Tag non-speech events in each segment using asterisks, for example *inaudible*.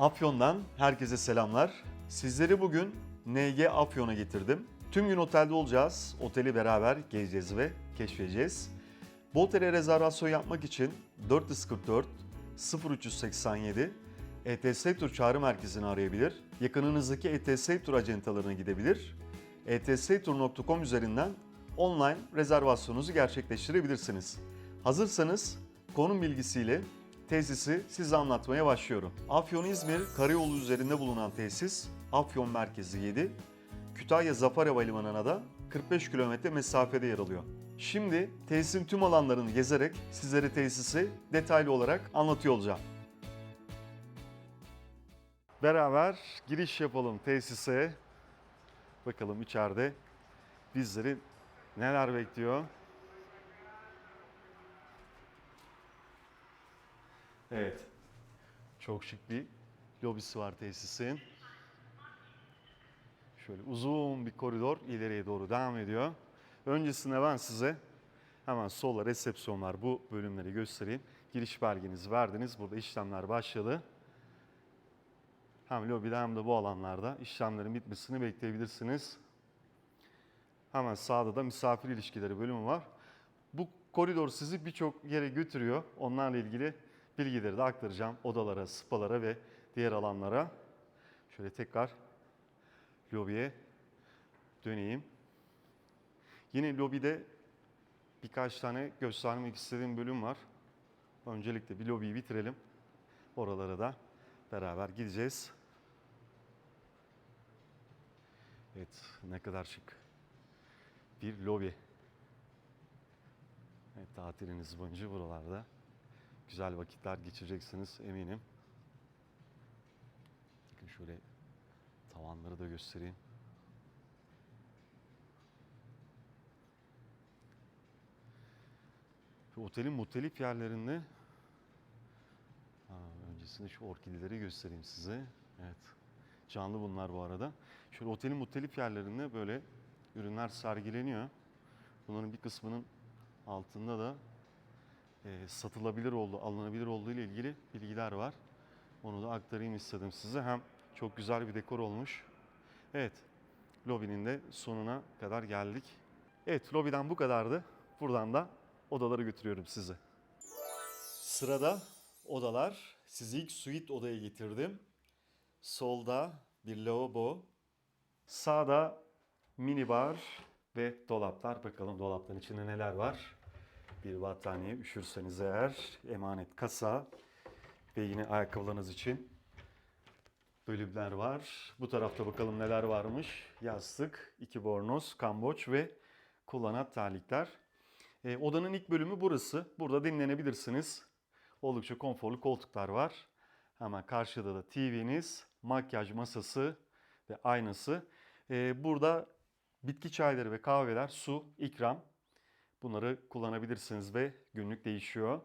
Afyon'dan herkese selamlar. Sizleri bugün NG Afyon'a getirdim. Tüm gün otelde olacağız. Oteli beraber gezeceğiz ve keşfedeceğiz. Bu otele rezervasyon yapmak için 444 0387 ETS Tur çağrı merkezini arayabilir. Yakınınızdaki ETS Tur acentalarına gidebilir. Etstur.com üzerinden online rezervasyonunuzu gerçekleştirebilirsiniz. Hazırsanız konum bilgisiyle tesisi size anlatmaya başlıyorum. Afyon İzmir karayolu üzerinde bulunan tesis Afyon merkezi 7, Kütahya Zafer Havalimanı'na da 45 kilometre mesafede yer alıyor. Şimdi tesisin tüm alanlarını gezerek sizlere tesisi detaylı olarak anlatıyor olacağım. Beraber giriş yapalım tesise. Bakalım içeride bizleri neler bekliyor. Evet. Çok şık bir lobisi var tesisin. Şöyle uzun bir koridor ileriye doğru devam ediyor. Öncesinde ben size hemen sola resepsiyon var. Bu bölümleri göstereyim. Giriş belgenizi verdiniz. Burada işlemler başladı. Hem lobide hem de bu alanlarda işlemlerin bitmesini bekleyebilirsiniz. Hemen sağda da misafir ilişkileri bölümü var. Bu koridor sizi birçok yere götürüyor. Onlarla ilgili bilgileri de aktaracağım odalara, spalara ve diğer alanlara. Şöyle tekrar lobiye döneyim. Yine lobide birkaç tane göstermek istediğim bölüm var. Öncelikle bir lobiyi bitirelim. Oralara da beraber gideceğiz. Evet, ne kadar şık bir lobi. Evet, tatiliniz boyunca buralarda güzel vakitler geçireceksiniz eminim. Bakın şöyle tavanları da göstereyim. Şu otelin muhtelif yerlerinde öncesinde şu orkideleri göstereyim size. Evet. Canlı bunlar bu arada. Şöyle otelin muhtelif yerlerinde böyle ürünler sergileniyor. Bunların bir kısmının altında da e, satılabilir olduğu, alınabilir olduğu ile ilgili bilgiler var. Onu da aktarayım istedim size. Hem çok güzel bir dekor olmuş. Evet, lobinin de sonuna kadar geldik. Evet, lobiden bu kadardı. Buradan da odaları götürüyorum sizi. Sırada odalar. Sizi ilk suite odaya getirdim. Solda bir lavabo. Sağda minibar ve dolaplar. Bakalım dolapların içinde neler var. Bir battaniye üşürseniz eğer. Emanet kasa. Ve yine ayakkabılarınız için bölümler var. Bu tarafta bakalım neler varmış. Yastık, iki bornoz, kamboç ve kullanat terlikler. E, odanın ilk bölümü burası. Burada dinlenebilirsiniz. Oldukça konforlu koltuklar var. Hemen karşıda da TV'niz, makyaj masası ve aynası. E, burada bitki çayları ve kahveler, su, ikram. Bunları kullanabilirsiniz ve günlük değişiyor.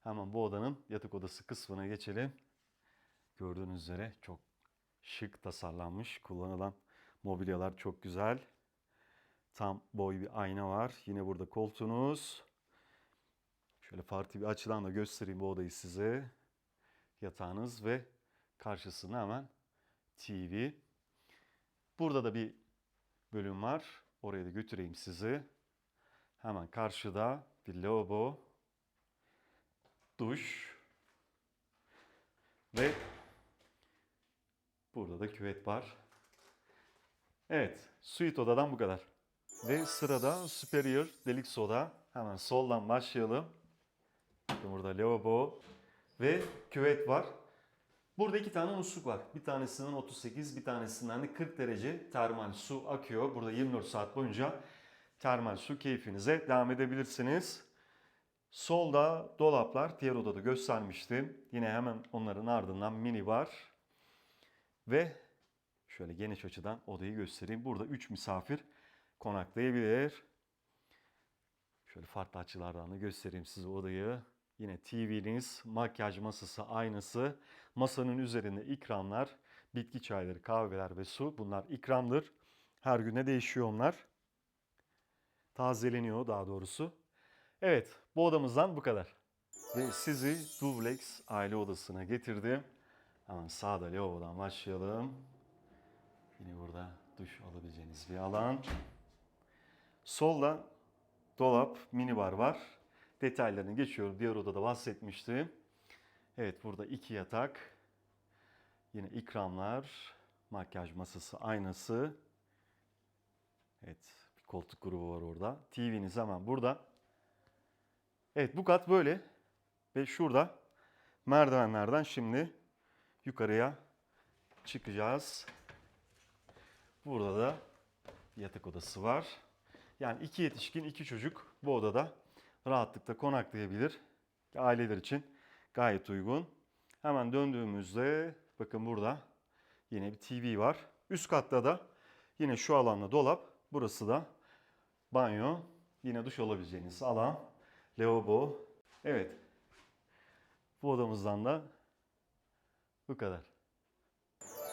Hemen bu odanın yatak odası kısmına geçelim. Gördüğünüz üzere çok şık tasarlanmış. Kullanılan mobilyalar çok güzel. Tam boy bir ayna var. Yine burada koltuğunuz. Şöyle farklı bir açıdan da göstereyim bu odayı size. Yatağınız ve karşısına hemen TV. Burada da bir bölüm var. Oraya da götüreyim sizi. Hemen karşıda bir lavabo, duş ve burada da küvet var. Evet, suite odadan bu kadar. Ve sırada Superior Deluxe oda. Hemen soldan başlayalım. Burada lavabo ve küvet var. Burada iki tane musluk var. Bir tanesinden 38, bir tanesinden de 40 derece termal su akıyor. Burada 24 saat boyunca termal su keyfinize devam edebilirsiniz. Solda dolaplar, diğer odada göstermiştim. Yine hemen onların ardından mini bar. Ve şöyle geniş açıdan odayı göstereyim. Burada 3 misafir konaklayabilir. Şöyle farklı açılardan da göstereyim size odayı. Yine TV'niz, makyaj masası, aynası, masanın üzerinde ikramlar, bitki çayları, kahveler ve su. Bunlar ikramdır. Her güne değişiyor onlar. Tazeleniyor daha doğrusu. Evet, bu odamızdan bu kadar. Ve sizi Duvlex aile odasına getirdim. Hemen sağda lavabodan başlayalım. Yine burada duş alabileceğiniz bir alan. Solda dolap, minibar var. Detaylarını geçiyorum. Diğer odada bahsetmiştim. Evet burada iki yatak. Yine ikramlar, makyaj masası, aynası. Evet koltuk grubu var orada. TV'niz hemen burada. Evet bu kat böyle. Ve şurada merdivenlerden şimdi yukarıya çıkacağız. Burada da yatak odası var. Yani iki yetişkin, iki çocuk bu odada rahatlıkla konaklayabilir. Aileler için gayet uygun. Hemen döndüğümüzde bakın burada yine bir TV var. Üst katta da yine şu alanda dolap. Burası da banyo. Yine duş alabileceğiniz alan. Lavabo. Evet. Bu odamızdan da bu kadar.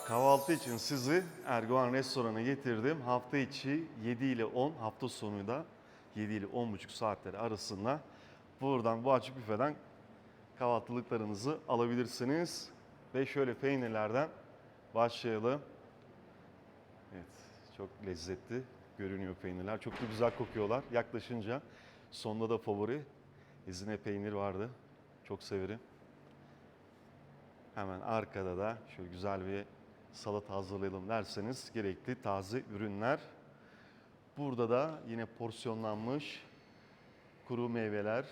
Kahvaltı için sizi Erdoğan Restoran'a getirdim. Hafta içi 7 ile 10, hafta sonu da 7 ile 10.30 saatleri arasında buradan bu açık büfeden kahvaltılıklarınızı alabilirsiniz. Ve şöyle peynirlerden başlayalım. Evet, çok lezzetli görünüyor peynirler. Çok da güzel kokuyorlar. Yaklaşınca sonda da favori ezine peynir vardı. Çok severim. Hemen arkada da şöyle güzel bir salata hazırlayalım derseniz gerekli taze ürünler. Burada da yine porsiyonlanmış kuru meyveler.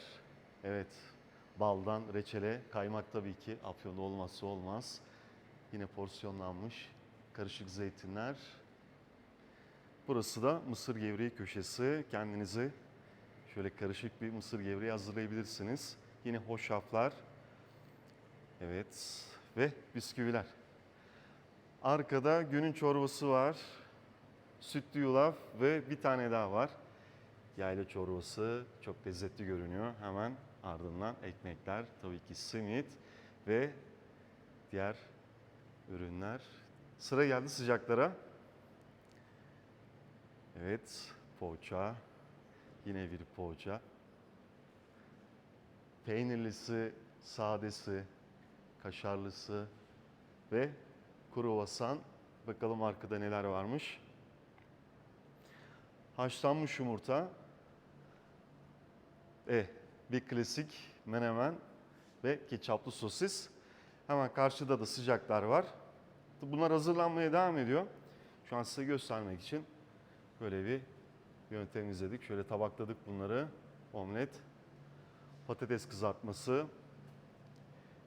Evet, baldan reçele, kaymak tabii ki afyonda olmazsa olmaz. Yine porsiyonlanmış karışık zeytinler. Burası da mısır gevreği köşesi. Kendinize şöyle karışık bir mısır gevreği hazırlayabilirsiniz. Yine hoşaflar. Evet ve bisküviler. Arkada günün çorbası var. Sütlü yulaf ve bir tane daha var. Yayla çorbası çok lezzetli görünüyor. Hemen ardından ekmekler, tabii ki simit ve diğer ürünler. Sıra geldi sıcaklara. Evet, poğaça. Yine bir poğaça. Peynirlisi, sadesi, kaşarlısı ve kruvasan. Bakalım arkada neler varmış. Haşlanmış yumurta. E, bir klasik menemen ve ketçaplı sosis. Hemen karşıda da sıcaklar var. Bunlar hazırlanmaya devam ediyor. Şu an size göstermek için böyle bir yöntem izledik. Şöyle tabakladık bunları. Omlet, patates kızartması,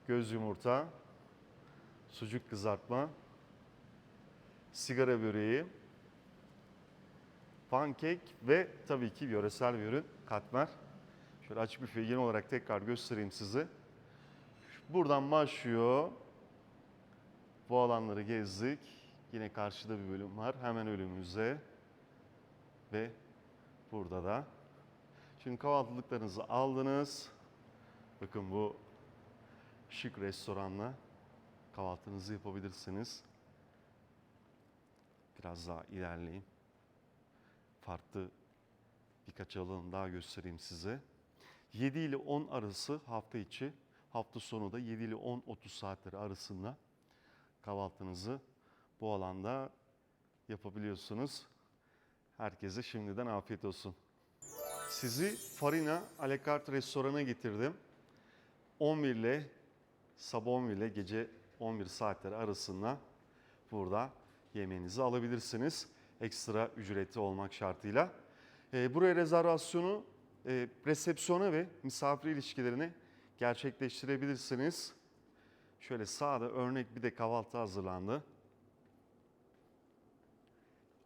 göz yumurta, sucuk kızartma, sigara böreği, pankek ve tabii ki yöresel bir ürün katmer. Şöyle açık büfeyi genel olarak tekrar göstereyim size. Buradan başlıyor. Bu alanları gezdik. Yine karşıda bir bölüm var. Hemen önümüzde. Ve burada da. Şimdi kahvaltılıklarınızı aldınız. Bakın bu şık restoranla kahvaltınızı yapabilirsiniz. Biraz daha ilerleyeyim. Farklı birkaç alanı daha göstereyim size. 7 ile 10 arası hafta içi, hafta sonu da 7 ile 10-30 saatleri arasında kahvaltınızı bu alanda yapabiliyorsunuz. Herkese şimdiden afiyet olsun. Sizi Farina Alekart restorana getirdim. 11 ile sabah 11 ile gece 11 saatleri arasında burada yemeğinizi alabilirsiniz. Ekstra ücretli olmak şartıyla. Ee, buraya rezervasyonu e, resepsiyona ve misafir ilişkilerine gerçekleştirebilirsiniz. Şöyle sağda örnek bir de kahvaltı hazırlandı.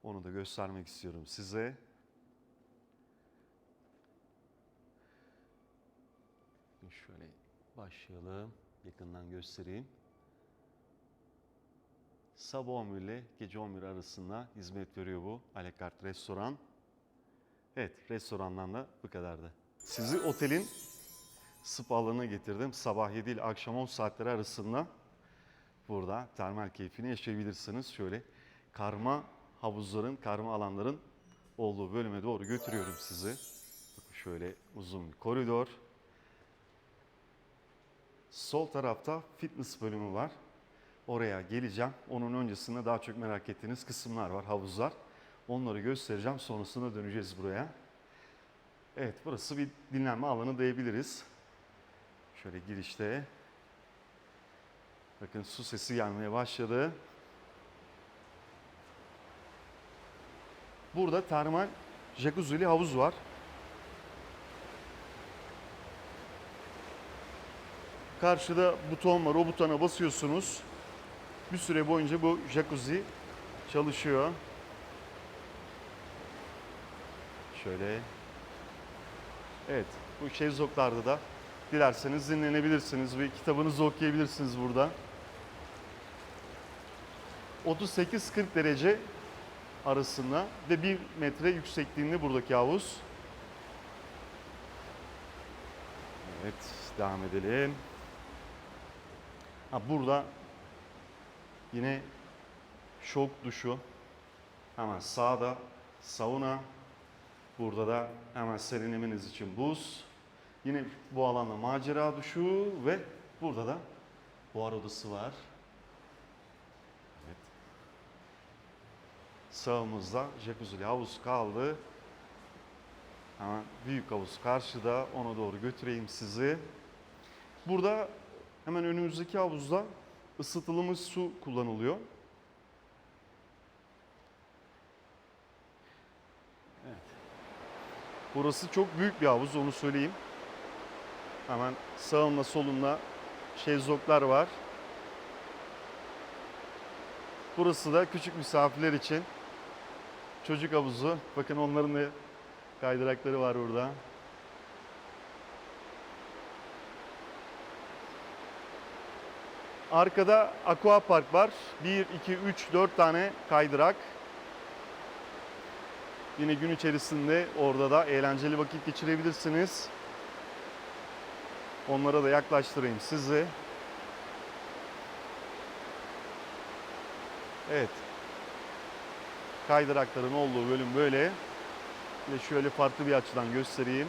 Onu da göstermek istiyorum size. Şöyle başlayalım. Yakından göstereyim. Sabah 11 ile gece 11 arasında hizmet veriyor bu Alekart Restoran. Evet, restorandan da bu kadardı. Sizi otelin spa alanına getirdim. Sabah 7 ile akşam 10 saatleri arasında burada termal keyfini yaşayabilirsiniz. Şöyle karma havuzların, karma alanların olduğu bölüme doğru götürüyorum sizi. Bakın şöyle uzun bir koridor. Sol tarafta fitness bölümü var. oraya geleceğim. Onun öncesinde daha çok merak ettiğiniz kısımlar var, havuzlar. Onları göstereceğim. Sonrasında döneceğiz buraya. Evet, burası bir dinlenme alanı diyebiliriz. Şöyle girişte. Bakın su sesi gelmeye başladı. Burada termal jacuzzi'li havuz var. Karşıda buton var. O butona basıyorsunuz. Bir süre boyunca bu jacuzzi çalışıyor. Şöyle. Evet, bu şezlonglarda da dilerseniz dinlenebilirsiniz ve kitabınızı okuyabilirsiniz burada. 38-40 derece arasında ve 1 metre yüksekliğinde buradaki havuz. Evet, devam edelim. Ha, burada yine şok duşu. Hemen sağda sauna. Burada da hemen serinlemeniz için buz. Yine bu alanda macera duşu ve burada da buhar odası var. Sağımızda jacuzzi'li havuz kaldı. Hemen büyük havuz karşıda. Ona doğru götüreyim sizi. Burada hemen önümüzdeki havuzda ısıtılmış su kullanılıyor. Evet. Burası çok büyük bir havuz onu söyleyeyim. Hemen sağımda solumda şezlonglar var. Burası da küçük misafirler için çocuk havuzu. Bakın onların da kaydırakları var burada. Arkada aqua park var. 1, 2, 3, 4 tane kaydırak. Yine gün içerisinde orada da eğlenceli vakit geçirebilirsiniz. Onlara da yaklaştırayım sizi. Evet. Kaydırakların olduğu bölüm böyle. Ve şöyle farklı bir açıdan göstereyim.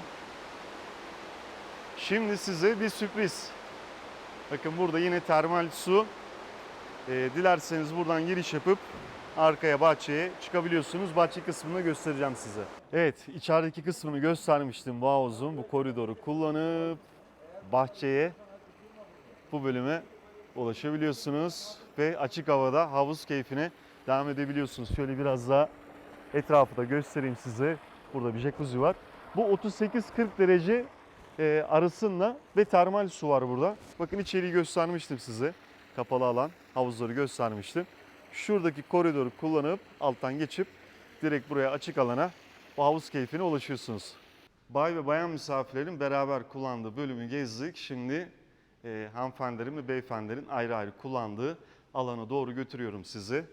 Şimdi size bir sürpriz. Bakın burada yine termal su. Ee, dilerseniz buradan giriş yapıp arkaya bahçeye çıkabiliyorsunuz. Bahçe kısmını göstereceğim size. Evet, içerideki kısmını göstermiştim havuzun. Bu koridoru kullanıp bahçeye bu bölüme ulaşabiliyorsunuz ve açık havada havuz keyfine devam edebiliyorsunuz. Şöyle biraz daha etrafı da göstereyim size. Burada bir jacuzzi var. Bu 38-40 derece e, arasında ve termal su var burada. Bakın içeriği göstermiştim size. Kapalı alan havuzları göstermiştim. Şuradaki koridoru kullanıp alttan geçip direkt buraya açık alana bu havuz keyfine ulaşıyorsunuz. Bay ve bayan misafirlerin beraber kullandığı bölümü gezdik. Şimdi e, hanımefendilerin ve beyefendilerin ayrı ayrı kullandığı alana doğru götürüyorum sizi.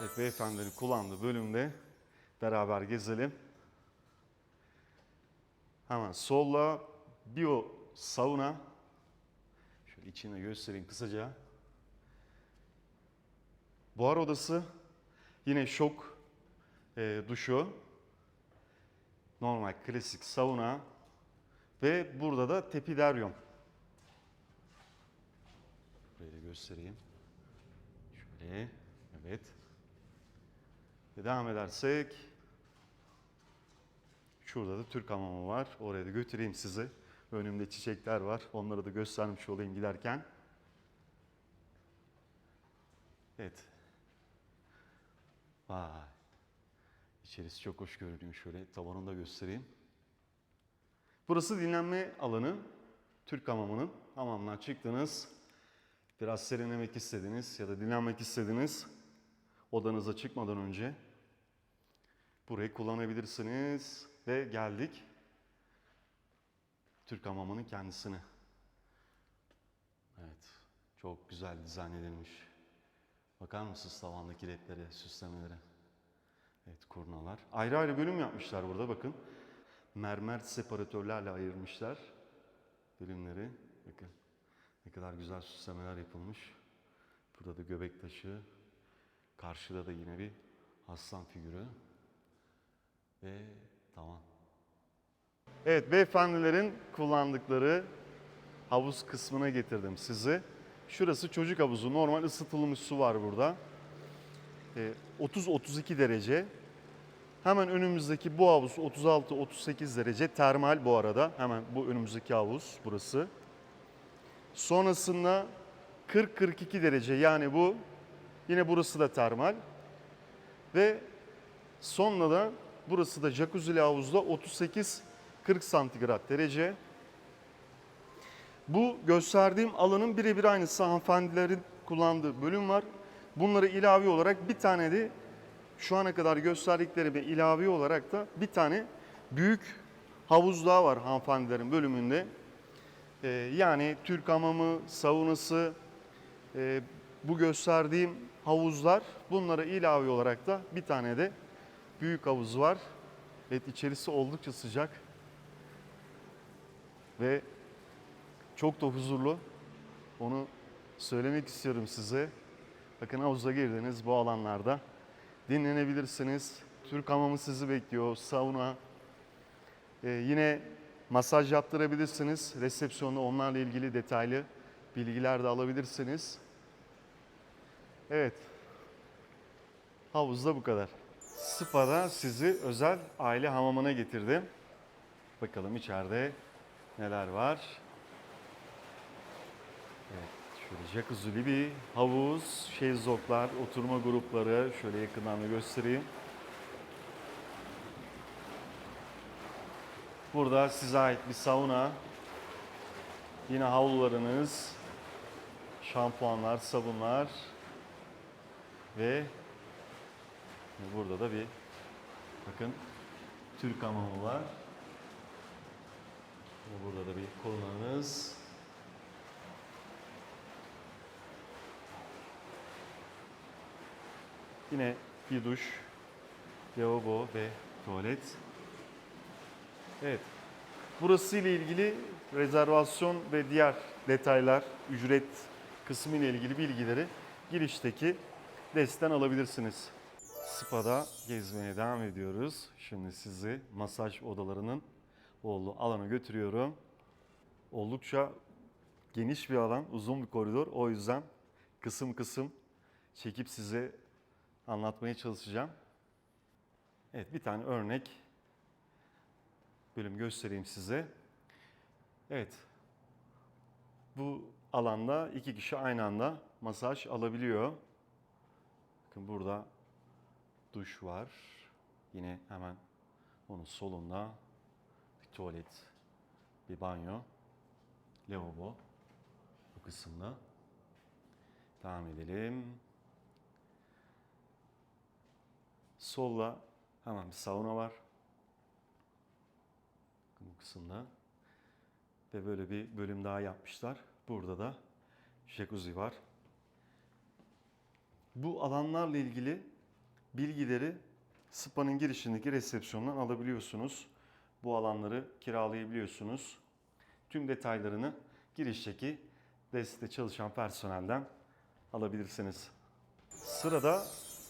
Evet, beyefendilerin kullandığı bölümde beraber gezelim. Hemen solla bio sauna. Şöyle içine göstereyim kısaca. Buhar odası. Yine şok e, duşu. Normal klasik sauna. Ve burada da tepideryum. Burayı da göstereyim. Şöyle. Evet. Devam edersek şurada da Türk hamamı var. Oraya da götüreyim sizi. Önümde çiçekler var. Onları da göstermiş olayım giderken. Evet. Vay. İçerisi çok hoş görünüyor. Şöyle tavanını da göstereyim. Burası dinlenme alanı. Türk hamamının. Hamamdan çıktınız. Biraz serinlemek istediniz ya da dinlenmek istediniz. Odanıza çıkmadan önce burayı kullanabilirsiniz. Ve geldik Türk hamamının kendisine. Evet, çok güzel dizayn edilmiş. Bakar mısınız tavandaki ledlere, süslemelere? Evet, kurnalar. Ayrı ayrı bölüm yapmışlar burada bakın. Mermer separatörlerle ayırmışlar bölümleri. Bakın ne kadar güzel süslemeler yapılmış. Burada da göbek taşı. Karşıda da yine bir aslan figürü. Ve tamam. Evet beyefendilerin kullandıkları havuz kısmına getirdim sizi. Şurası çocuk havuzu. Normal ısıtılmış su var burada. Ee, 30-32 derece. Hemen önümüzdeki bu havuz 36-38 derece. Termal bu arada. Hemen bu önümüzdeki havuz burası. Sonrasında 40-42 derece yani bu. Yine burası da termal. Ve sonra da burası da jacuzzi'li havuzda 38-40 santigrat derece. Bu gösterdiğim alanın birebir aynısı hanımefendilerin kullandığı bölüm var. Bunları ilave olarak bir tane de şu ana kadar gösterdiklerime ilave olarak da bir tane büyük havuz daha var hanımefendilerin bölümünde. Ee, yani Türk hamamı, saunası, e, bu gösterdiğim havuzlar bunlara ilave olarak da bir tane de büyük havuz var. Evet içerisi oldukça sıcak ve çok da huzurlu. Onu söylemek istiyorum size. Bakın havuza girdiniz bu alanlarda. Dinlenebilirsiniz. Türk hamamı sizi bekliyor. Sauna. Ee, yine masaj yaptırabilirsiniz. Resepsiyonda onlarla ilgili detaylı bilgiler de alabilirsiniz. Evet. Havuzda bu kadar. Spa'da sizi özel aile hamamına getirdim. Bakalım içeride neler var. Evet, şöyle jacuzzi'li bir havuz, şezlonglar, oturma grupları. Şöyle yakından da göstereyim. Burada size ait bir sauna. Yine havlularınız, şampuanlar, sabunlar ve burada da bir bakın Türk hamamı var. Burada da bir kolonanız. Yine bir duş, lavabo ve tuvalet. Evet. Burası ile ilgili rezervasyon ve diğer detaylar, ücret kısmı ile ilgili bilgileri girişteki destten alabilirsiniz. Spa'da gezmeye devam ediyoruz. Şimdi sizi masaj odalarının olduğu alana götürüyorum. Oldukça geniş bir alan, uzun bir koridor. O yüzden kısım kısım çekip size anlatmaya çalışacağım. Evet bir tane örnek bölüm göstereyim size. Evet. Bu alanda iki kişi aynı anda masaj alabiliyor. Bakın burada duş var. Yine hemen onun solunda bir tuvalet, bir banyo, lavabo bu kısımda. Devam edelim. Solda hemen bir sauna var. Bu kısımda. Ve böyle bir bölüm daha yapmışlar. Burada da jacuzzi var. Bu alanlarla ilgili bilgileri SPA'nın girişindeki resepsiyondan alabiliyorsunuz. Bu alanları kiralayabiliyorsunuz. Tüm detaylarını girişteki deste çalışan personelden alabilirsiniz. Sırada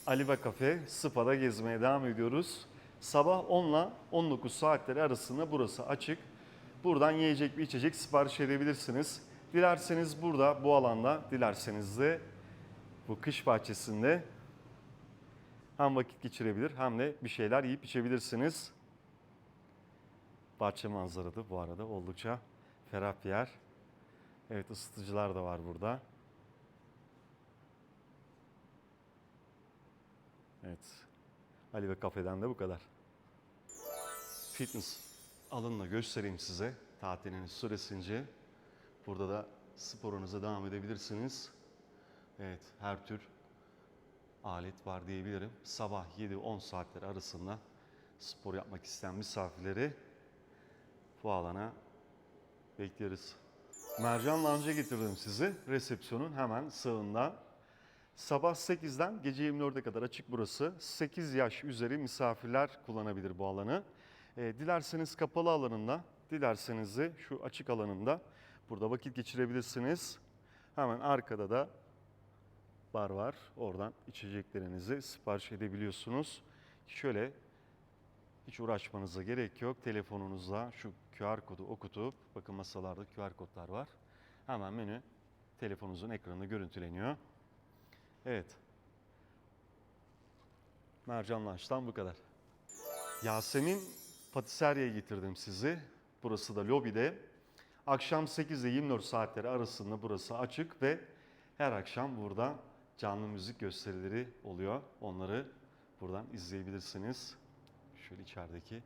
Aliva Cafe, Spa'da gezmeye devam ediyoruz. Sabah 10 ile 19 saatleri arasında burası açık. Buradan yiyecek bir içecek sipariş edebilirsiniz. Dilerseniz burada bu alanda, dilerseniz de bu kış bahçesinde hem vakit geçirebilir hem de bir şeyler yiyip içebilirsiniz. Bahçe manzarada bu arada oldukça ferah bir yer. Evet ısıtıcılar da var burada. Evet. Ali ve kafeden de bu kadar. Fitness alanını göstereyim size. Tatiliniz süresince. Burada da sporunuza devam edebilirsiniz. Evet, her tür alet var diyebilirim. Sabah 7-10 saatleri arasında spor yapmak isteyen misafirleri bu alana bekleriz. Mercan Lounge'a getirdim sizi. Resepsiyonun hemen sağında. Sabah 8'den gece 24'e kadar açık burası. 8 yaş üzeri misafirler kullanabilir bu alanı. E, dilerseniz kapalı alanında, dilerseniz de şu açık alanında burada vakit geçirebilirsiniz. Hemen arkada da bar var. Oradan içeceklerinizi sipariş edebiliyorsunuz. Şöyle hiç uğraşmanıza gerek yok. Telefonunuzla şu QR kodu okutup bakın masalarda QR kodlar var. Hemen menü telefonunuzun ekranında görüntüleniyor. Evet. Mercan Lunch'tan bu kadar. Yasemin Patiserye'ye getirdim sizi. Burası da lobide. Akşam 8 ile 24 saatleri arasında burası açık ve her akşam burada canlı müzik gösterileri oluyor. Onları buradan izleyebilirsiniz. Şöyle içerideki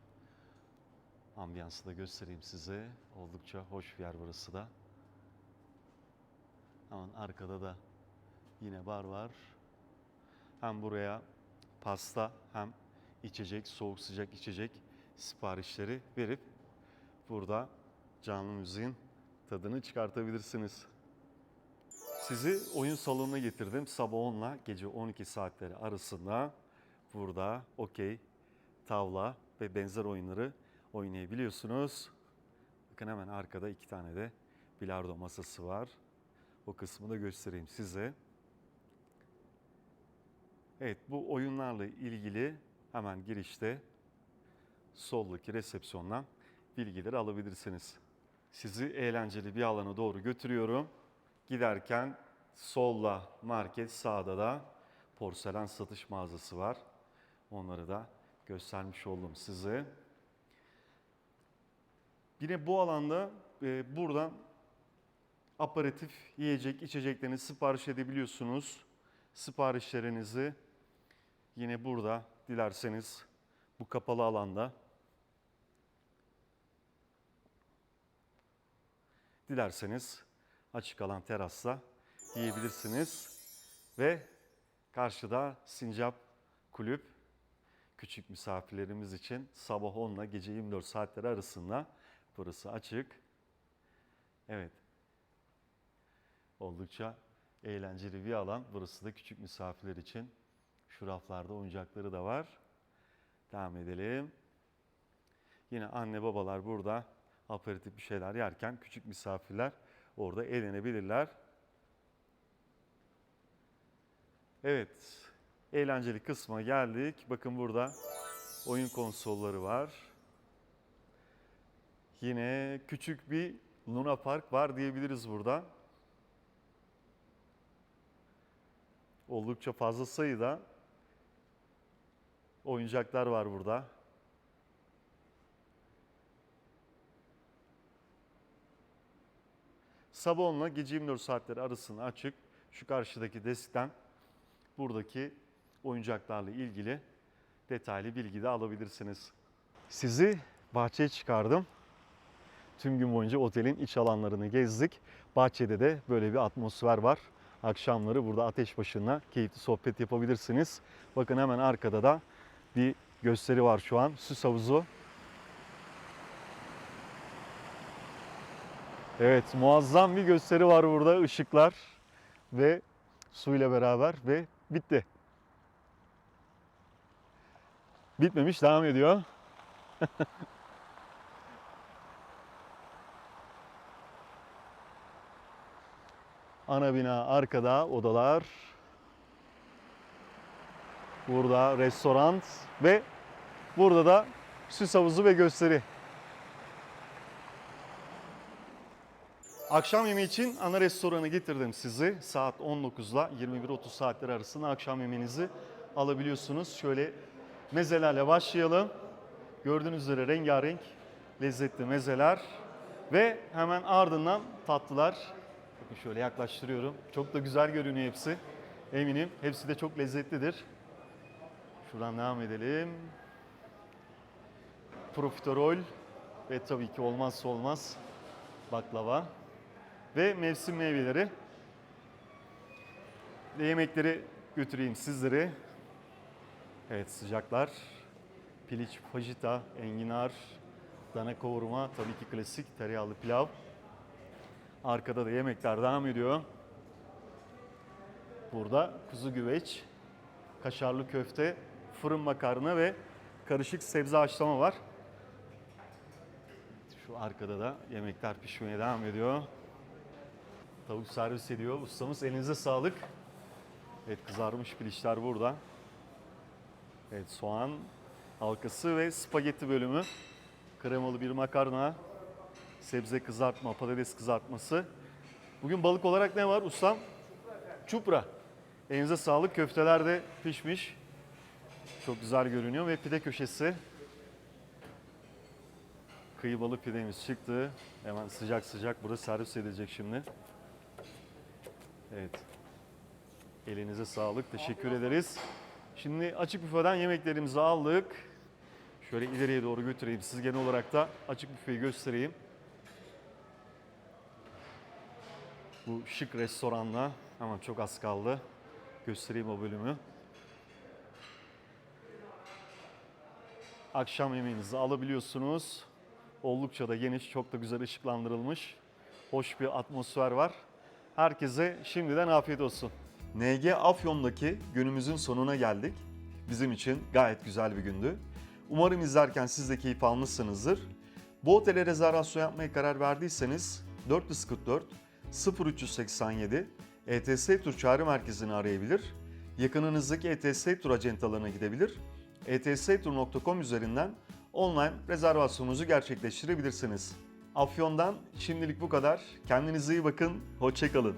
ambiyansı da göstereyim size. Oldukça hoş bir yer burası da. Hemen arkada da yine bar var. Hem buraya pasta hem içecek, soğuk sıcak içecek siparişleri verip burada canlı müziğin tadını çıkartabilirsiniz. Sizi oyun salonuna getirdim. Sabah 10 ile gece 12 saatleri arasında burada okey, tavla ve benzer oyunları oynayabiliyorsunuz. Bakın hemen arkada iki tane de bilardo masası var. O kısmı da göstereyim size. Evet bu oyunlarla ilgili hemen girişte soldaki resepsiyondan bilgileri alabilirsiniz. Sizi eğlenceli bir alana doğru götürüyorum. Giderken solda market, sağda da porselen satış mağazası var. Onları da göstermiş oldum size. Yine bu alanda e, buradan aparatif yiyecek, içeceklerini sipariş edebiliyorsunuz. Siparişlerinizi yine burada dilerseniz bu kapalı alanda dilerseniz açık alan terasta yiyebilirsiniz. Ve karşıda Sincap Kulüp küçük misafirlerimiz için sabah 10 ile gece 24 saatleri arasında burası açık. Evet. Oldukça eğlenceli bir alan. Burası da küçük misafirler için. Şu raflarda oyuncakları da var. Devam edelim. Yine anne babalar burada aperatif bir şeyler yerken küçük misafirler orada eğlenebilirler. Evet, eğlenceli kısma geldik. Bakın burada oyun konsolları var. Yine küçük bir Luna Park var diyebiliriz burada. Oldukça fazla sayıda oyuncaklar var burada. Sabah 10 ile gece 24 saatleri arasında açık. Şu karşıdaki deskten buradaki oyuncaklarla ilgili detaylı bilgi de alabilirsiniz. Sizi bahçeye çıkardım. Tüm gün boyunca otelin iç alanlarını gezdik. Bahçede de böyle bir atmosfer var. Akşamları burada ateş başında keyifli sohbet yapabilirsiniz. Bakın hemen arkada da bir gösteri var şu an. Süs havuzu. Evet muazzam bir gösteri var burada. ışıklar ve suyla beraber ve bitti. Bitmemiş devam ediyor. *laughs* Ana bina arkada odalar. Burada restoran ve burada da süs havuzu ve gösteri. Akşam yemeği için ana restoranı getirdim sizi. Saat 19 ile 21.30 saatleri arasında akşam yemeğinizi alabiliyorsunuz. Şöyle mezelerle başlayalım. Gördüğünüz üzere rengarenk lezzetli mezeler ve hemen ardından tatlılar. Bakın şöyle yaklaştırıyorum. Çok da güzel görünüyor hepsi. Eminim hepsi de çok lezzetlidir. Şuradan devam edelim. Profiterol ve tabii ki olmazsa olmaz baklava ve mevsim meyveleri. Ve yemekleri götüreyim sizlere. Evet sıcaklar. Piliç, fajita, enginar, dana kavurma, tabii ki klasik tereyağlı pilav. Arkada da yemekler devam ediyor. Burada kuzu güveç, kaşarlı köfte, fırın makarna ve karışık sebze haşlama var. Şu arkada da yemekler pişmeye devam ediyor. Tavuk servis ediyor. Ustamız elinize sağlık. Evet kızarmış piliçler burada. Evet soğan halkası ve spagetti bölümü. Kremalı bir makarna, sebze kızartma, patates kızartması Bugün balık olarak ne var ustam? Çupra. Elinize sağlık. Köfteler de pişmiş. Çok güzel görünüyor ve pide köşesi. Kıyı pidemiz çıktı. Hemen sıcak sıcak burada servis edilecek şimdi. Evet. Elinize sağlık. Teşekkür ederiz. Şimdi açık büfeden yemeklerimizi aldık. Şöyle ileriye doğru götüreyim. Siz genel olarak da açık büfeyi göstereyim. Bu şık restoranda hemen çok az kaldı. Göstereyim o bölümü. Akşam yemeğinizi alabiliyorsunuz. Oldukça da geniş, çok da güzel ışıklandırılmış. Hoş bir atmosfer var. Herkese şimdiden afiyet olsun. NG Afyon'daki günümüzün sonuna geldik. Bizim için gayet güzel bir gündü. Umarım izlerken siz de keyif almışsınızdır. Bu otele rezervasyon yapmaya karar verdiyseniz 444 0387 ETS Tur Çağrı Merkezi'ni arayabilir. Yakınınızdaki ETS Tur acentalarına gidebilir. Etstur.com üzerinden online rezervasyonunuzu gerçekleştirebilirsiniz. Afyon'dan şimdilik bu kadar. Kendinize iyi bakın, hoşçakalın.